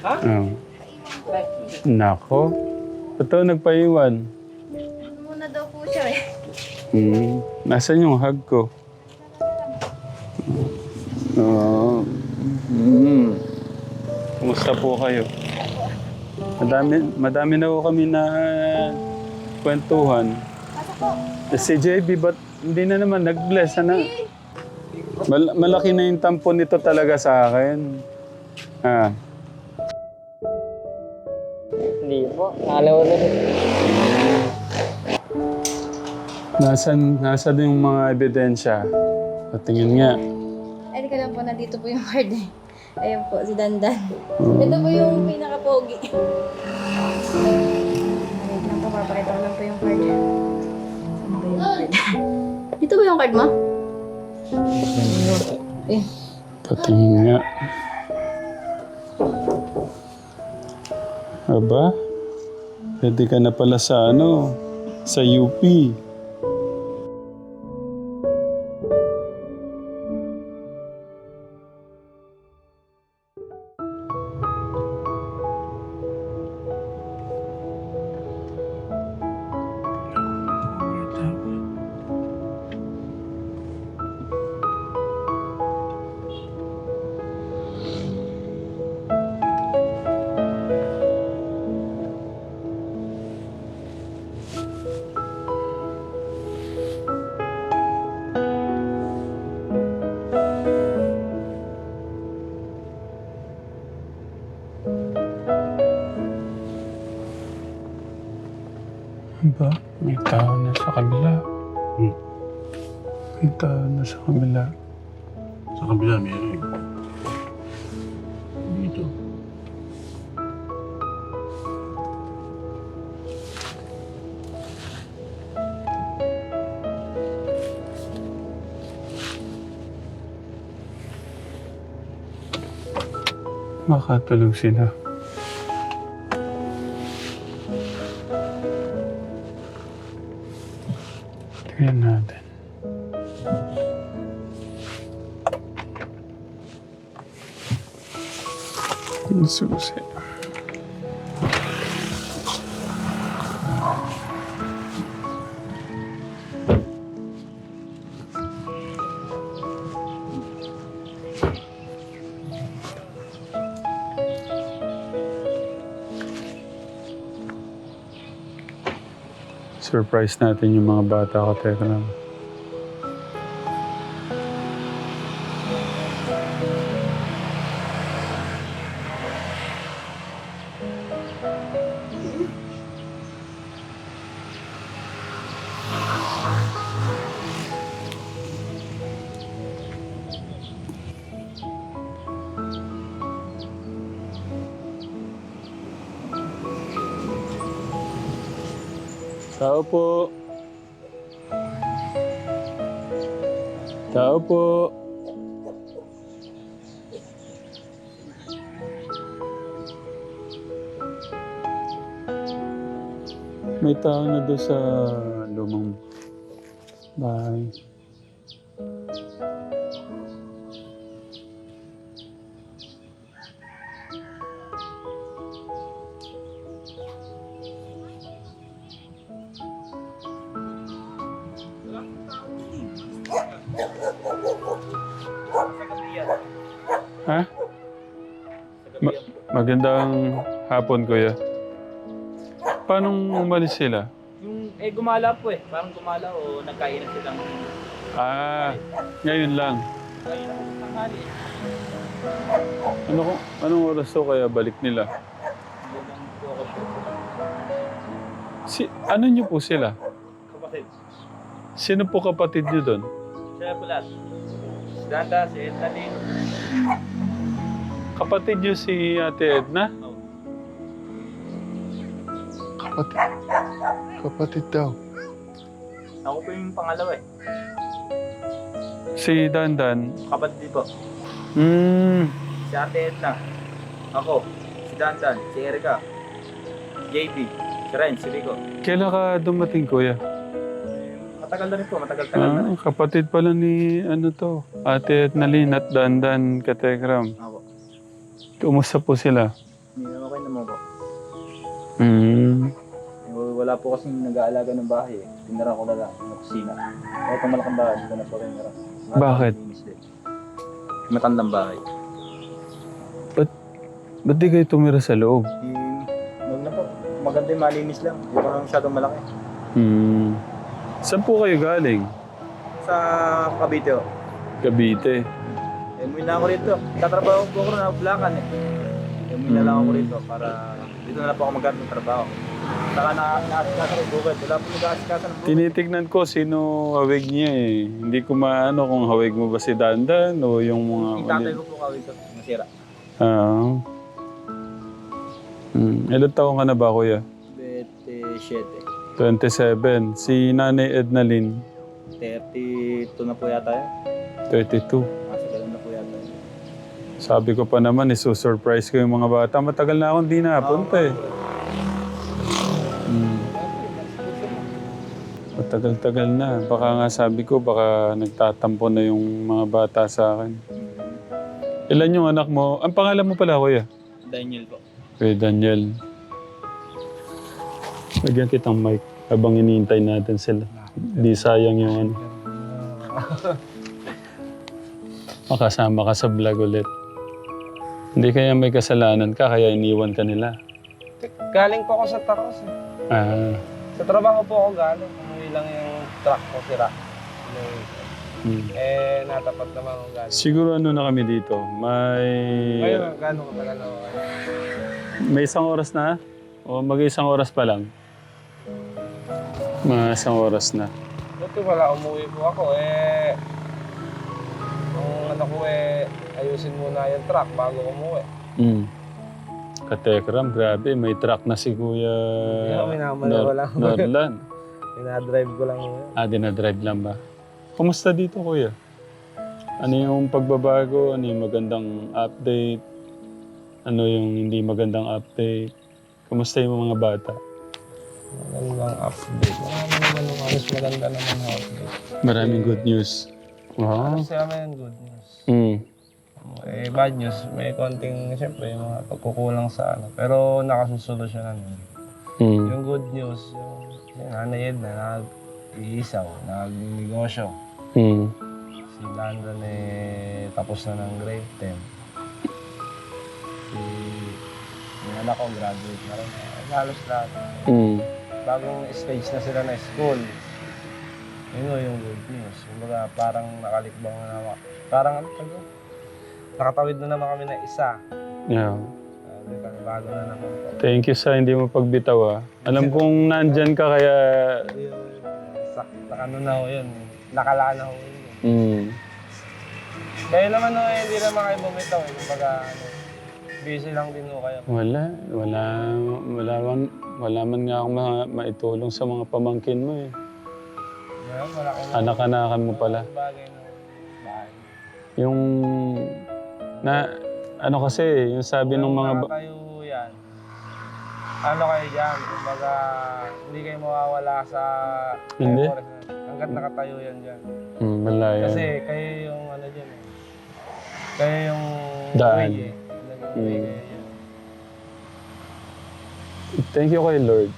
Oh. Nako. Ito nagpaiwan. Ano muna daw po siya eh. Hmm. Nasaan yung hug ko? Oo. Hmm. Kumusta po kayo? Madami, madami na po kami na kwentuhan. Eh, Si JB, ba't hindi na naman nag-bless? Ano? Mal- malaki na yung tampo nito talaga sa akin. Ah. Hindi po. Alam na rin. Nasaan, nasaan yung mga ebidensya? Patingin nga. Ay, ka lang po, nandito po yung card eh. Ayun po, si Dandan. Ito po yung pinaka-pogi. Ayun lang po, papakita ko lang po yung card. Saan ba yung card? Dito ba yung card mo? Eh, Patingin nga. Aba? Pwede ka na pala sa ano? Sa UP. Aba? May tao na sa kabila. May tao na sa kabila. Sa kabila, meron. Dito. Makatulog sila. Susi. Surprise natin yung mga bata ko, Tekram. Tao po. May tao na doon sa lumang bahay. Magandang hapon, kuya. Paano umalis sila? Yung, eh, gumala po eh. Parang gumala o nagkainan silang Ah, ngayon lang. kainan ng tanghali. Ano kung anong oras to kaya balik nila? Si ano niyo po sila? Kapatid. Sino po kapatid niyo doon? Siya po lahat. Si Danda, si Ednalyn. Kapatid niyo si Ate Edna? Kapatid. Kapatid daw. Ako po yung pangalawa eh. Si Dandan. Kapatid po. Hmm. Si Ate Edna. Ako. Si Dandan. Si Erika. JB. Si Ren. Si Rico. Kailan ka dumating, kuya? Matagal na rin po. Matagal-tagal na Ah, rin. kapatid pala ni ano to, Ate Ednalyn at Dandan Kategram. Ako. Kumusta po sila? Mm. Eh, Wala po kasing nag-aalaga ng bahay eh. Tinira ko na lang ng kusina. Kaya itong malaking bahay, dito na po rin nira. Bakit? Matandang bahay. Ba't di kayo tumira sa loob? Yung, wag na po. Maganda yung malinis lang. Hindi ko na masyadong malaki. Hmm. Saan po kayo galing? Sa Cavite oh. Cavite. Umuwi na ako rito. Tatrabaho po ako na Bulacan eh. Umuwi na lang ako rito para dito na lang po ako magkaroon ng trabaho. Saka na naasikaso ko bukid. Wala po nag-aasikaso ng bukid. Tinitignan ko sino hawig niya eh. Hindi ko maano kung hawig mo ba si Dandan o yung mga... Yung tatay ko po kawin ito. Nasira. Ah. Hmm. Ilan taong ka na ba, kuya? 27. 27. Si Nanay Ednalyn, 32 na po yata yun. 32. Sabi ko pa naman, isusurprise ko yung mga bata. Matagal na akong di napunta eh. Hmm. Matagal-tagal na. Baka nga sabi ko, baka nagtatampo na yung mga bata sa akin. Ilan yung anak mo? Ang pangalan mo pala, kuya? Daniel po. Kuya Daniel. Lagyan kitang mic habang iniintay natin sila. Di sayang yung ano. Makasama ka sa vlog ulit. Hindi kaya may kasalanan ka, kaya iniwan ka nila. Galing po ako sa Tacos eh. Ah, Sa trabaho po ako galing. Umuwi lang yung truck ko sira. hmm. Eh, natapat naman ako galing. Siguro ano na kami dito, may... Ngayon, gano'ng katagal ako? May isang oras na? O mag-isang oras pa lang? Mga isang oras na. Buti wala, umuwi po ako eh. Ko eh, ayusin muna yung truck bago umuwi. Mm. Katekram, grabe. May truck na si Kuya Hindi ako minamali, Nor- wala. Norlan. Pinadrive ko lang yun. Ah, dinadrive lang ba? Kumusta dito, Kuya? Ano yung pagbabago? Ano yung magandang update? Ano yung hindi magandang update? Kumusta yung mga bata? Magandang update. Marami naman yung alis maganda naman ang update. Maraming good news. Wow. Kasi kami yung good news. Mm. Eh, bad news, may konting, siyempre, yung mga pagkukulang sa ano. Pero nakasusolusyonan yun. Mm. Yung good news, yung, yung nanay na nag-iisaw, nag-negosyo. Mm. Si Landon eh, tapos na ng grade 10. Si, yung anak ko, graduate na rin. Eh, halos lahat. Mm. Bagong stage na sila na school. Yun o yung good news. Kumbaga, parang nakalikbang na naman. Parang ano tawag doon? Nakatawid na naman kami na isa. Yeah. Uh, may bago na naman po. Thank you sa hindi mo pagbitaw ah. Alam kong nandyan ka kaya... Yun, sa, sa ano na ho yun. Nakalaan na ho yun. Mm. Kaya naman ho, eh, hindi naman kayo bumitaw. Eh. Kumbaga, ano, busy lang din ho kayo. Wala. Wala. Wala, man, wala man nga akong ma- maitulong sa mga pamangkin mo eh. Anak-anakan mo pala. Yung... Na... Ano kasi, yung sabi ng mga... ba- yan. Ano kayo dyan? Kumbaga, hindi kayo mawawala sa... Hindi? na- Hanggat nakatayo yan dyan. Hmm, wala yan. Kasi kayo yung ano dyan eh. Kayo yung Daan. way eh. Naging way Mm. kayo dyan. Thank you kay Lord.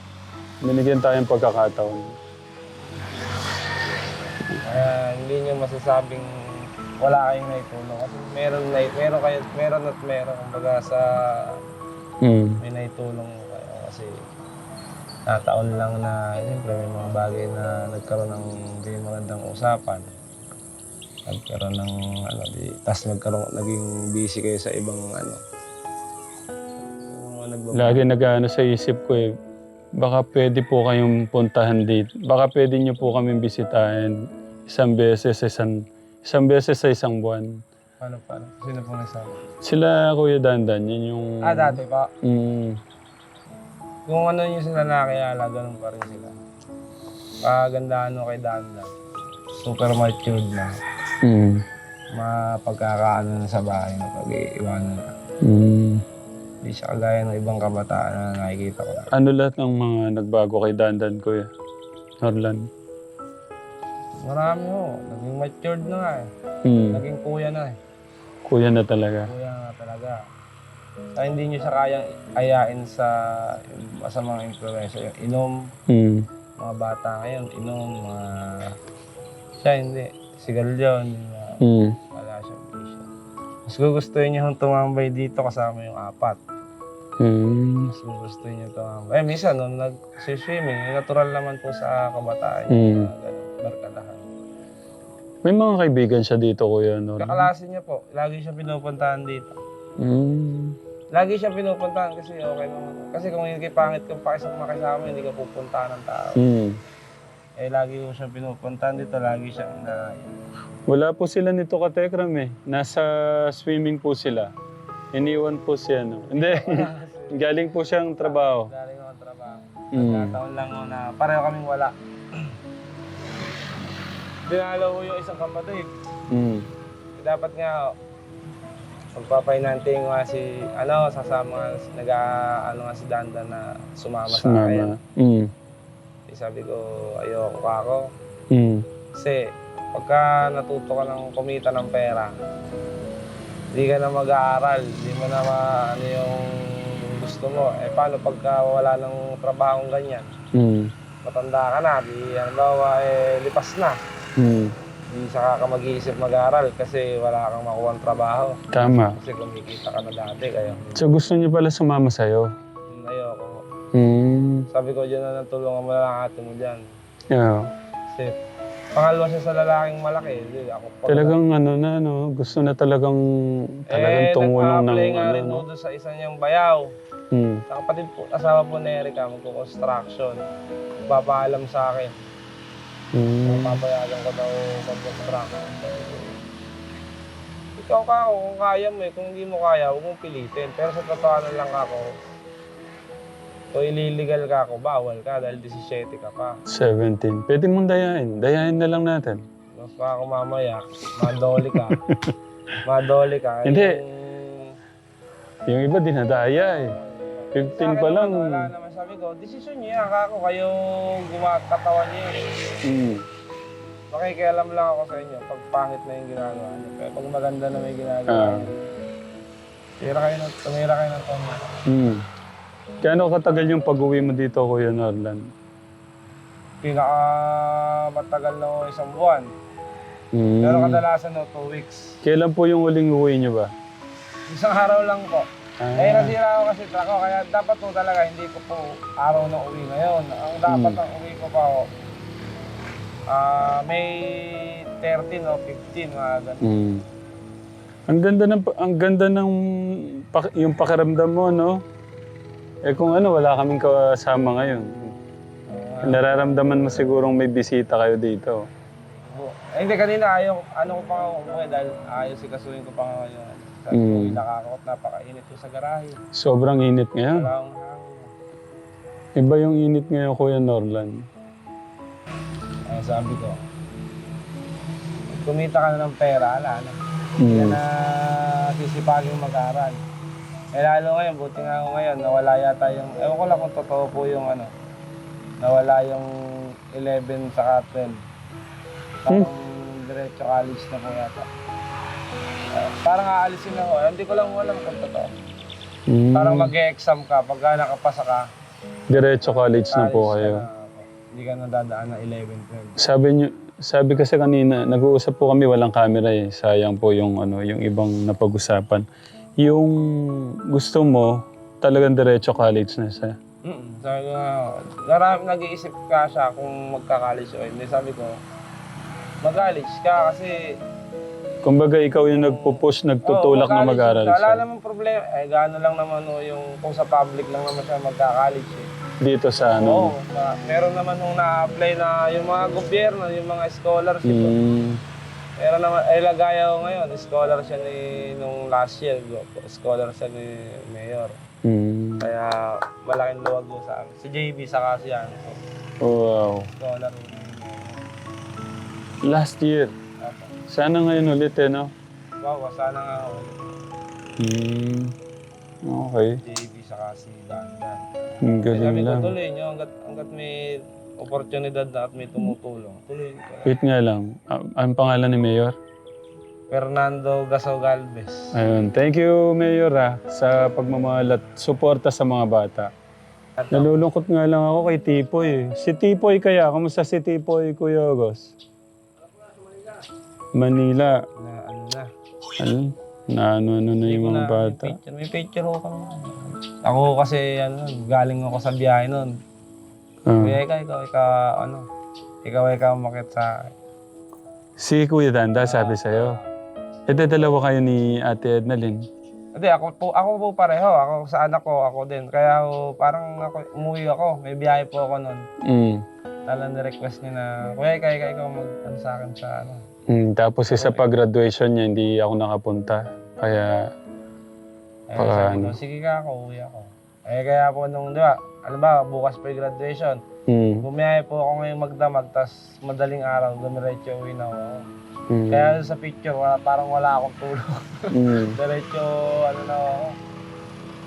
Binigyan tayong pagkakataon. Kaya hindi nyo masasabing wala kayong naitulong. Kasi meron, na, meron, kayo, meron at meron. Kumbaga sa Hmm. may naitulong kayo. Kasi nataon lang na siyempre may mga bagay na nagkaroon ng hindi magandang usapan. Nagkaroon ng ano, di, tas nagkaroon, naging busy kayo sa ibang ano. Lagi nag-ano sa isip ko eh. Baka pwede po kayong puntahan dito. Baka pwede nyo po kami bisitahin isang beses sa isang, isang beses sa isang buwan. Paano, paano? Sino pong nagsabi? Sila Kuya Dandan, yun yung... Ah, dati pa. Mm, Kung ano yung sila nakakilala, ganun pa rin sila. Kagandahan mo kay Danda. Super matured na. mm, Mapagkakaano na sa bahay na pag-iiwanan na. mm. Hindi siya kagaya ng ibang kabataan na nakikita ko na. Ano lahat ng mga nagbago kay Dandan, Kuya? Norlan. Marami ho. Naging matured na nga eh. Mm, Naging kuya na eh. kuya na talaga. Kuya na talaga. na hindi niyo siya kayang ayain sa masamang influensya. Yung inom, Mm. mga bata ngayon, inom, mga... Siya hindi. Sigal yun. uh, Mm. wala bisyo. Mas gugustuhin niya tumambay dito kasama yung apat. Mm. Mas gugustuhin niya tumambay. Eh, minsan, nung nag-swimming, eh, natural naman po sa kabataan Mm. niya. Barkadahan. May mga kaibigan siya dito, Kuya Norlan. Kakalasin niya po. Lagi siya pinupuntahan dito. Mm. Lagi siya pinupuntahan kasi okay naman. Kasi kung hindi pangit kang pakisang makisama, hindi ka pupuntahan ng tao. Mm. Eh, lagi ko siya pinupuntahan dito. Lagi siyang na... Wala po sila nito katekram eh. Nasa swimming po sila. Iniwan po siya, no? Hindi. Galing po siyang trabaho. Galing ako trabaho. Mm. Nagkataon lang na pareho kaming wala. Dinalo ko yung isang kapatid. Mm. Dapat nga, magpapainante nga si, ano, sasama, nag ano nga si Danda na sumama sa akin. Mm. Eh, sabi ko, ayoko ka ako. Mm. Kasi, pagka natuto ka ng kumita ng pera, hindi ka na mag-aaral, hindi mo na ma, ano yung gusto mo. Eh, paano pagka wala ng trabaho ganyan? Mm. Matanda ka na, di, halimbawa, eh, lipas na. Mm. Di saka ka mag-iisip mag-aaral kasi wala kang makuha trabaho. Tama. Kasi kumikita ka na dati, kaya So gusto niyo pala sumama sa'yo? ayoko. Mm. Sabi ko, dyan na natulungan mo na lang ate mo dyan. Yeah. Kasi pangalawa siya sa lalaking malaki. Di, ako pa. Talagang ano na, no? Gusto na talagang talagang eh, tumulong ng nag-apply nga ano, rin no? doon sa isa niyang bayaw. Mm. Sa kapatid po, asawa po ni Erica, magko-construction. Papaalam sa akin. Mm. Papayagan ko daw mag-construction. Ikaw ka ako, kung kaya mo eh. Kung hindi mo kaya, huwag mong pilitin. Pero sa totohanan lang ako, kung ililigal ka ako, bawal ka dahil 17 ka pa. 17. Pwede mong dayain. Dayain na lang natin. Mas pa ako mamaya, madoli ka. madoli ka. Hindi. Yung- Yung iba dinadaya eh. 15 pa lang. Wala naman sabi ko, desisyon niyo yan, kako. Kayo gumakatawan niyo. eh. Mm. Makikialam lang ako sa inyo pag pangit na yung ginagawa niyo. Pero pag maganda na may ginagawa Ah. niyo. Tira kayo ng, tumira kayo ng tono. Mm. Kano katagal yung pag-uwi mo dito, Kuya Norlan? Pinaka matagal na ako isang buwan. Mm. Pero kadalasan no, two weeks. Kailan po yung huling uwi niyo ba? Isang araw lang po. Ah. Eh, nasira ako kasi truck ko, kaya dapat po talaga hindi ko po araw na uwi ngayon. Ang dapat Hmm. ang uwi ko pa ako, ah May 13 o 15, mga ganun. Mm. Ang ganda ng ang ganda ng pak- yung pakiramdam mo, no? Eh kung ano, wala kaming kasama ngayon. Ah, Nararamdaman mo sigurong may bisita kayo dito. bu- eh, hindi, kanina ayaw, ano ko pa nga umuwi dahil ayaw si kasuhin ko pa nga ngayon. Sabi ko, Hmm. nakakot, napakainit ko sa garahe. Sobrang init ngayon. Wala akong hangin. Iba yung init ngayon, Kuya Norlan. Ay, sabi ko, kumita ka na ng pera, ala na. Hindi Mm. na sisipagin mag-aral. Eh lalo ngayon, buti nga ako ngayon, nawala yata yung, ewan ko lang kung totoo po yung ano, nawala yung 11 sa 12. Parang diretso college na po yata. Eh, parang aalisin ako, eh, hindi ko lang alam kung totoo. Mm. Parang mag-exam ka, pagka nakapasa ka, Diretso college na po college kayo. ka na, hindi ka nadadaan ng 11, 12. Sabi niyo, sabi kasi kanina, nag-uusap po kami, walang camera eh. Sayang po yung ano, yung ibang napag-usapan. Yung gusto mo, talagang diretso college na siya. Mm, sabi ko nga, narami, nag-iisip ka siya kung magka-college o hindi. Sabi ko, mag-college ka kasi Kumbaga ikaw yung nagpo-push, nagtutulak na mag-aral Wala siya. naman problema. Eh, gaano lang naman o yung kung sa public lang naman siya magka-college eh. Dito sa Oo, ano. ma- meron naman nung na-apply na yung mga gobyerno, yung mga scholarship. Mm, Meron naman, eh lagaya ko ngayon, scholar siya ni, nung last year, go- scholar siya ni Mayor. mm. Kaya malaking luwag ko sa amin. Si JB sa kasi yan. So, Wow. scholar ni Last year. Apo. Sana ngayon ulit eh, no? Wow, sana nga ako. Mm. Okay. JB saka si Dandan. Ang Sabi galing ko, lang. tuloy nyo hanggat, hanggat may oportunidad na at may tumutulong. Tuloy ko. Wait nga lang. Ah, anong pangalan ni Mayor? Fernando Gaso Galvez. Ayun. Thank you, Mayor, ah, sa pagmamahal at suporta sa mga bata. Nalulungkot nga lang ako kay Tipoy. eh. Si Tipoy kaya, kamusta si Tipoy, Kuya Ogos? Manila. Na ano na. Ano? Na ano, ano na yung mga Na- bata. May picture, may picture ako kami. Ako kasi ano, galing ako sa biyahe noon. Ah. Kuya, ikaw, ikaw, ikaw, ano, ikaw, ikaw umakit sa. Si Kuya Danda sabi sa'yo. E dalawa kayo ni Ate Ednalyn. Hindi, ako po, ako po pareho. Ako sa anak ko, ako din. Kaya ho, parang ako, umuwi ako. May biyahe po ako noon. Mm. Talang request niya na, Kuya, ikaw, ikaw, ikaw mag, ano sa akin sa ano. Mm, tapos isa pa graduation niya, hindi ako nakapunta. Kaya, Eh, Baka sabi ko, ano. sige ka ako, uwi ako. Eh, kaya po nung, di ba, alam ba, bukas pa yung graduation. mm, Bumiyahe po ako ngayong magdamag, tas madaling araw, dumiretso uwi na ako. mm, Kaya sa picture, wala, parang wala akong tulog. mm, Diretso, ano na ako.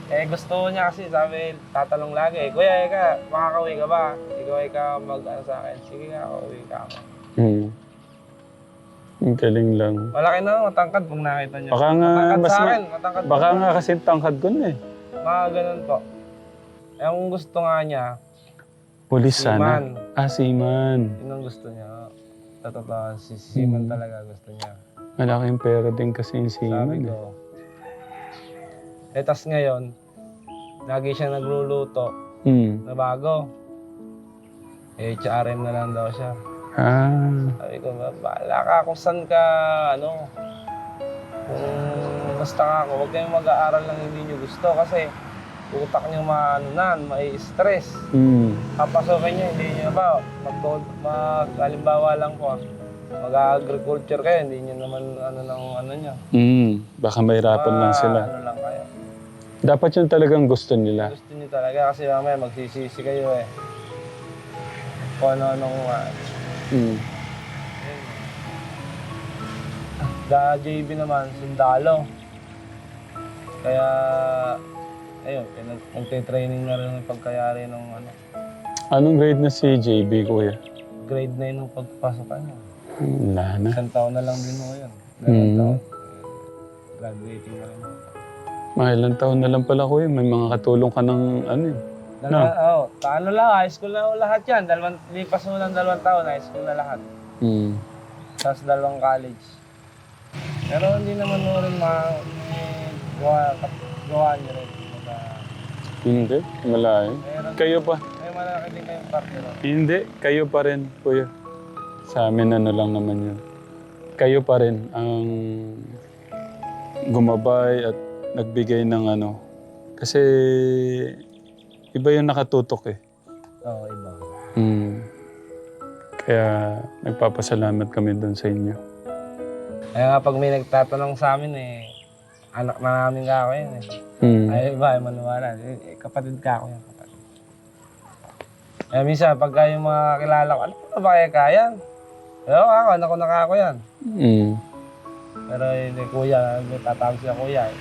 Eh, gusto niya kasi, sabi, tatalong lagi, Kuya, ika, makakauwi ka ba? Ikaw, ikaw, mag, ano sa akin, sige nga, uwi ka ako. mm. Ang galing lang. Malaki na, matangkad pag nakita niyo. Baka nga, matangkad mas sa akin, matangkad Baka nga kasi tangkad ko na eh. Mga ganun po. Eh, ang gusto nga niya, Pulis sana. Man. Ah, si Man. Yun ang gusto niya. Sa totoo, si Siman Hmm. talaga gusto niya. Malaking pera din kasi yung. Sabi Eh. ko. Eh, tas ngayon, lagi siya nagluluto Mm. na bago. Eh, HRM na lang daw siya. Ah, Sabi ko, "Ba- bahala ka kung saan ka, ano, kung basta ka ako, huwag kayong mag-aaral lang hindi nyo gusto kasi utak nyo maano na, mai-stress. mm. Papasokin nyo, hindi nyo ba, mag, mag halimbawa lang po, ah, mag-agriculture kayo, hindi nyo naman ano ng ano nyo. Mm. Baka mahirapan lang Ma- sila. Ano lang kayo. Dapat yun talagang gusto nila. Gusto nyo talaga kasi mamaya magsisisi kayo eh. Kung ano-anong uh, Mm. Da JB naman, sundalo. Kaya, ayun, pinag magte-training na rin yung pagkayari ng ano, Anong grade na si JB, kuya? grade 9 ng pagpasok niya. Wala na. Isang taon na lang din mo yun. Mm. Dalawang taon. Eh, Graduating na rin. ilang taon na lang pala, kuya. May mga katulong ka ng ano eh. Dalawa, oh, ano lang, high school na lahat yan. Dalawang, lipas mo ng dalawang taon, high school na lahat. Mm. Tapos dalawang college. Pero hindi naman mo rin ma... eh, gawa, gawa niyo rin. Kumbaga, Hindi, malayo. Meron, Kayo pa? may malaki din kayong partner. oh. Hindi, kayo pa rin, kuya. Sa amin ano lang naman yun. Kayo pa rin ang gumabay at nagbigay ng ano. Kasi iba yung nakatutok eh. Oo, iba. Mm. Kaya nagpapasalamat kami doon sa inyo. Kaya nga pag may nagtatanong sa amin eh, anak na namin ka ako yun eh. Mm. Ay, iba, ay manuwala. Eh, eh, kapatid ka ako yan, kapatid. Eh, minsan, pagka yung mga kilala ko, ano pa ba kaya kaya? Oo, ako, anak ko na ka ako yan. Mm. Pero yun, eh, kuya, may tatawag siya kuya eh.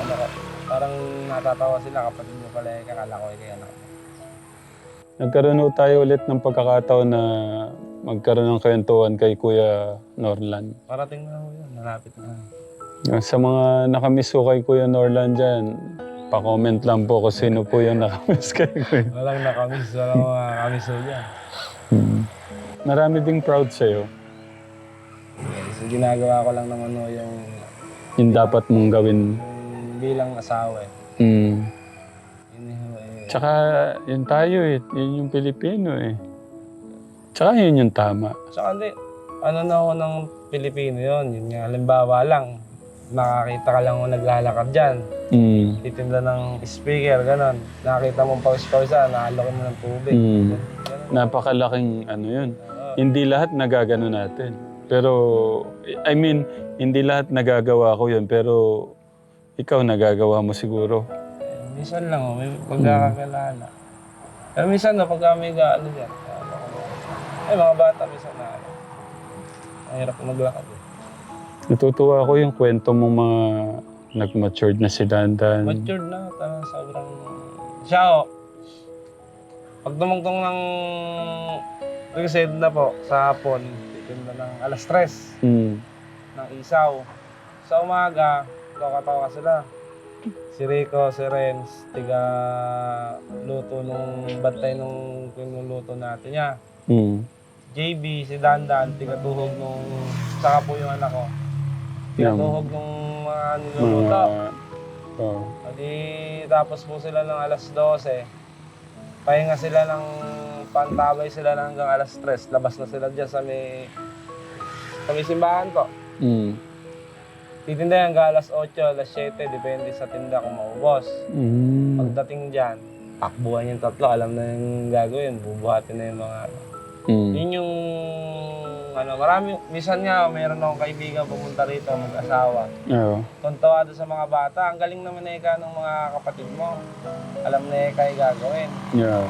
Ano ko, parang natatawa sila kapatid mo pala eh, kakala ko eh, kaya anak. ko. Nagkaroon ho tayo ulit ng pagkakataon na magkaroon ng kwentuhan kay Kuya Norlan. Parating na ako yun, malapit na. Sa mga nakamiss ko kay Kuya Norlan dyan, pa-comment lang po kung sino po yung nakamiss kay Kuya. Walang nakamiss, walang mga kamiss ho dyan. Hmm. Marami ding proud sa'yo. Yes, ginagawa ko lang naman ho yung, Yung dapat mong gawin. yung bilang asawa eh. Mm. Yun eh, Tsaka yun tayo eh. Yun yung Pilipino eh. Tsaka yun yung tama. Tsaka hindi, ano na ako ng Pilipino yun, yun nga, halimbawa lang, nakakita ka lang kung naglalakad dyan, Mm. titinda ng speaker, gano'n. Nakakita mong pawis-pawisan, nakalaki mo ng tubig. Mm. Ganun. Napakalaking ano yun. Oo. Hindi lahat nagagano natin. Pero, I mean, hindi lahat nagagawa ko yun. Pero, ikaw nagagawa mo siguro. Minsan lang, oh, may pagkakakilala. Pero minsan na, pagka may gaano dyan, ano, eh, mga bata minsan na, ano, mahirap maglakad eh. Natutuwa ako yung kwento mong mga nag-matured na si Dandan. Matured na, talagang sobrang... Siya, oh, pag dumugtong ng reset na po sa hapon, titinda ng alas tres. Mm. ng isaw. Sa umaga, toka-toka sila. Si Rico, si Renz, tiga luto nung bantay nung pinuluto natin niya. Mm. JB, si Dandan, tiga tuhog nung, saka po yung anak ko. Tiga Yan. tuhog nung mga niluluto. Mga, oh. Adi, tapos po sila ng alas 12. Pahinga sila ng pantabay sila ng hanggang alas 3. Labas na sila dyan sa may, sa may simbahan ko. Mm. Titinda hanggang alas 8, alas 7, depende sa tinda kung maubos. Mm. Pagdating dyan, takbuhan yung tatlo, alam na yung gagawin, bubuhatin na yung mga ano. Mm. Yun yung, ano, marami, minsan nga, mayroon akong kaibigan pumunta rito, mag-asawa. Oo. Tuntawa doon sa mga bata, ang galing naman na ika ng mga kapatid mo. Alam na ika yung gagawin. Yeah.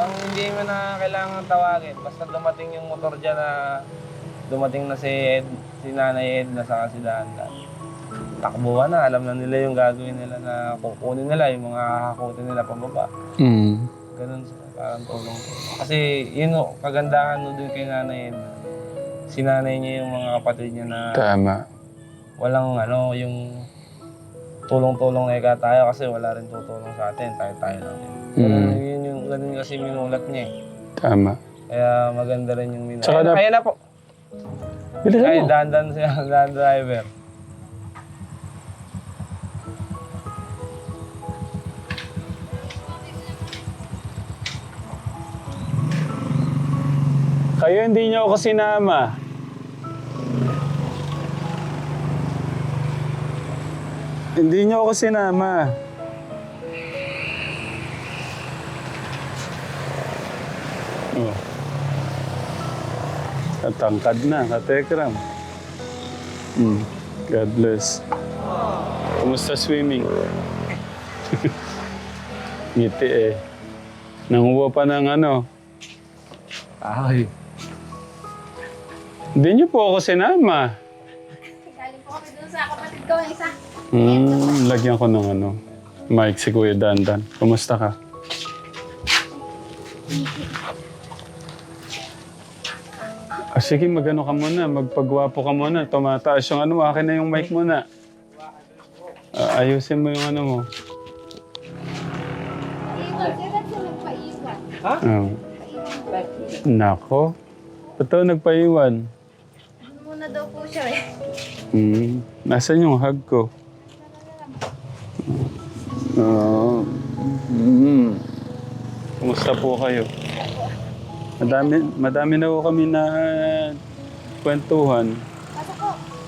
Ang hindi mo na kailangan tawagin, basta dumating yung motor dyan na dumating na si Ed, si Nanay Ed na saka si Danda. Takbuhan na, alam na nila yung gagawin nila na kukunin nila, yung mga hakutin nila pababa. Mm. Ganun parang tulong. Kasi yun o, kagandahan no dun kay Nanay Ed. Si Nanay niya yung mga kapatid niya na Tama. walang ano, yung tulong-tulong na ika tayo kasi wala rin tutulong sa atin, tayo-tayo lang. Ganun, Mm. yun yung, ganun kasi minulat niya eh. Tama. Kaya maganda rin yung minulat. Tsaka na- ayun na po. Bilisan Ay, mo. dandan siya, dan driver. Kayo hindi niyo ako sinama. Hindi niyo ako sinama. Oh. Katangkad na, katekram. Hmm. God bless. Kumusta swimming? Ngiti eh. Nanguha pa ng ano, Ay. Hindi niyo po ako sinama. Galing po kami dun sa kapatid ko, isa. Hmm, lagyan ko ng ano. Mike, si Kuya Dandan. Kumusta ka? Ah, sige, magano ka muna. Magpagwapo ka muna. Tumataas yung ano. Akin na yung mic muna. Ah, ayusin mo yung ano mo. Iwan, sila siya nagpaiwan. Ah. Nako. Ito, nagpaiwan. Muna daw po siya eh. Hmm. Nasaan yung hug ko? Oo. Hmm. Kumusta po kayo? Madami, madami na po kami na kwentuhan.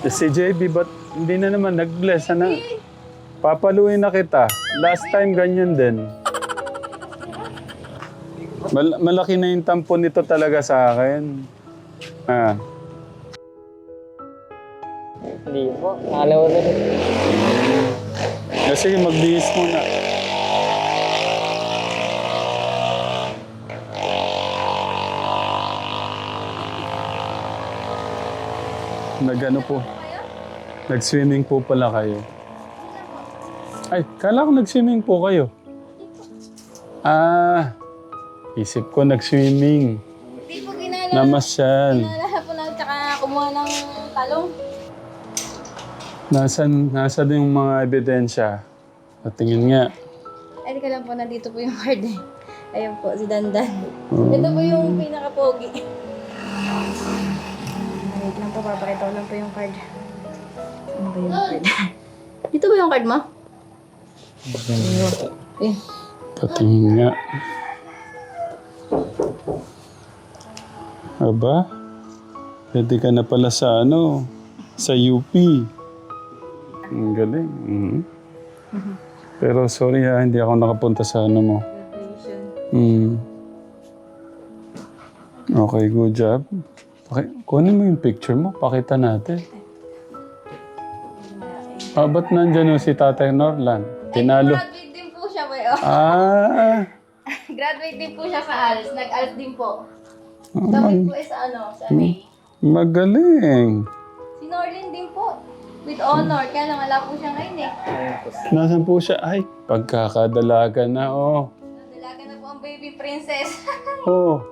Eh, Si JB, ba't hindi na naman nag-bless? Ano? Papaluin na kita. Last time, ganyan din. Mal- malaki na yung tampo nito talaga sa akin. Ah. Hindi po. Nakalaw na rin. Kasi magbihis muna. Nagano po? Nag-swimming po pala kayo. Ay, kala ko nag-swimming po kayo. Ah, isip ko nag-swimming. Hindi po ginala. Namasyal. Ginala po lang, tsaka kumuha ng talong. Nasaan, nasaan yung mga ebidensya? Patingin nga. Ay, ka lang po, nandito po yung card eh. Ayun po, si Dandan. Oh. Ito po yung pinaka-pogi. Wait lang po, papakita ko lang po yung card. Ano ba yung card? Dito ba yung card mo? Eh, Patingin nga. Aba, pwede ka na pala sa ano, sa UP. Ang galing. mhm. Pero sorry ha, hindi ako nakapunta sa ano mo. Mm. Okay, good job. Paki kunin mo yung picture mo, pakita natin. Ah, ba't nandyan yung si Tatay Norland? Tinalo. Graduate din po siya, boy. Oh. Ah, Graduate din po siya sa ALS. Nag-ALS din po. oh, Tapos po is ano, sa May. magaling. Si Norlin din po. With honor. Kaya lang wala po siya ngayon eh. Nasaan po siya? Ay, pagkakadalaga na, oh. Dalaga na po ang baby princess. Oh.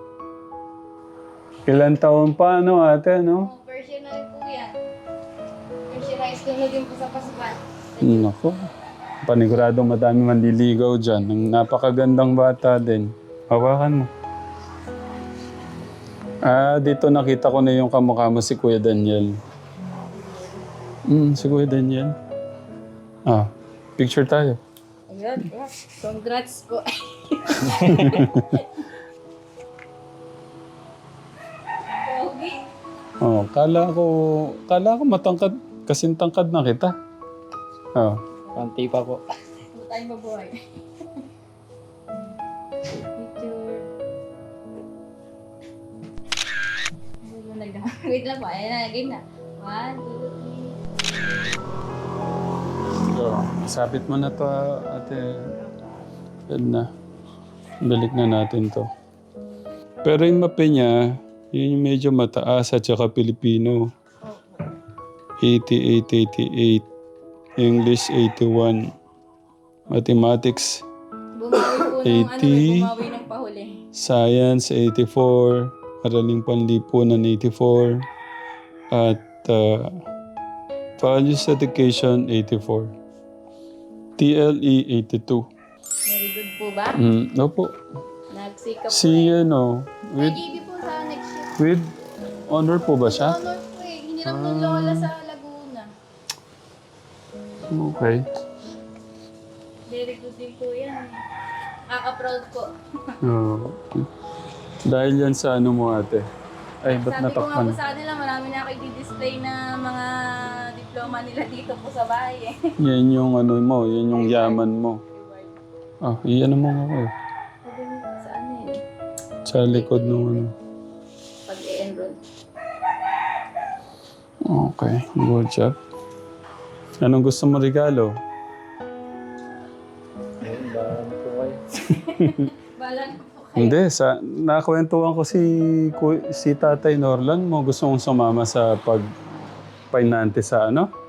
Ilan taon pa, no, ate, no? Oh, version na rin po yan. Gusto na din po sa pasukan. Nako. Paniguradong madami manliligaw dyan. Ang napakagandang bata din. Hawakan mo. Ah, dito nakita ko na yung kamukha mo si Kuya Daniel. Hmm, si Kuya Daniel. Ah, picture tayo. Ayun, yeah. Congrats po. Pogi. Oh, kala ko, kala ko matangkad, kasing tangkad na kita. Oh. Konti pa po. Huwag tayong mabuhay. Picture. Wait lang po. Ayan na. Game na. One, two, sabit mo na to, ate. Edna. Balik na natin to. Pero yung mape niya, yun yung medyo mataas at saka Pilipino. 88, 88. English, 81. Mathematics, Bumawi po nung ano, 80. may bumawi ng pahuli. Science, 84. Araling Panlipunan, 84. At uh, Values Education, 84. TLE, 82. Very good po ba? Mm, opo. Nagsikap po. Si ano, May with, GB po sa next shift. with honor po ba siya? Honor po eh. Hiniram ng lola sa Laguna. Okay. Very good din po yan. Kaka-proud po. Oh. Dahil yan sa ano mo ate. Ay, ba't Sabi ko nga natakpan? po sa kanila, marami na kayo di-display na mga diploma nila dito po sa bahay eh. Yan yung ano mo, yan yung yaman mo. Ah, iyan mo ako eh. Sabi mo sa ano eh. Sa likod ng ano. Pag i-enroll. Okay, good job. Anong gusto mo regalo? Ayun, dami po kayo. Balan po kayo. Hindi, sa nakwentuhan ko si ku- si Tatay Norlan mo gusto kong sumama sa pag painante sa ano?